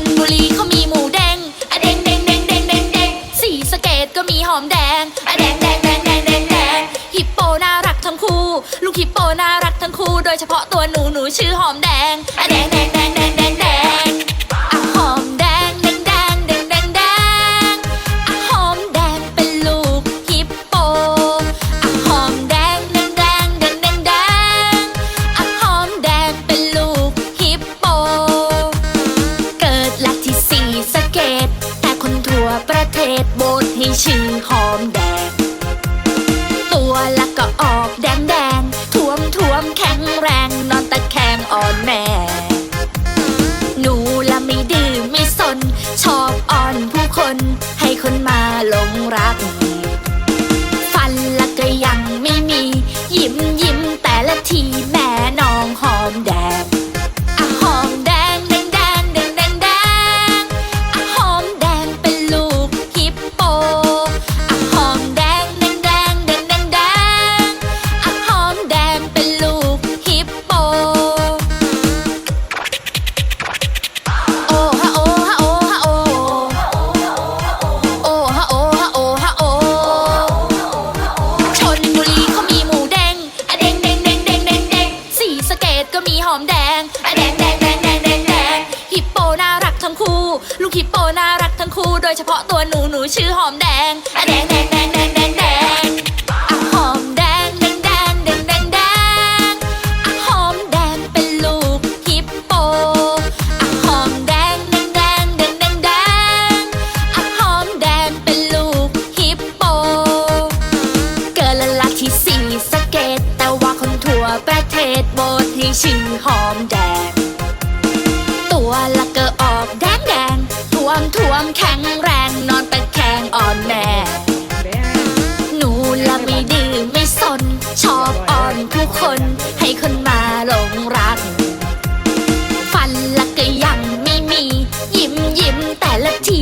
นบุรีเขามีหมูแดงอะแดงแดงแดงแดงแดงแดงสีสเกตก็มีหอมแดงอะแดงแดงแดงแดงแดงแดงฮิปโปน่ารักทั้งคู่ ลูกฮิปโปน่ารักทั้งคู่ โดยเฉพาะตัวหนูหนูชื่อหอมแดงอะแดงแดงแดง อ่อนแม่ หนูละไม่ดื้อไม่สน ชอบอ่อนผู้คนให้คนมาหลงรัก ฟันละก็ยังไม่มี ยิ้มย ลูกฮิปโปน่ารักทั้งคู่โดยเฉพาะตัวหนูหนูชื่อหอมแดงอะแดงแดงแดงแดงแดงแดงอะหอมแดงแดงแดงแดงแดงแดงอะหอมแดงเป็นลูกฮิปโปอะหอมแดงแดงแดงแดงแดงแดงอะหอมแดงเป็นลูกฮิปโป เกิดละลักที่สี่สะเกตแต่ว่าคนทั่วประเทศโบสถ์ให้ชื่อหอมแดง ตัวละก็ออก แดงแดงท่วมท่วมแข็งแรงนอนตะแคงอ่อนแม่หนูละไม่ดื้อไม่สน ชอบอ่อนผู้คนให้คนมาหลงรัก ฟันละก็ยังไม่มี ยิ้มยิ้มแต่ละที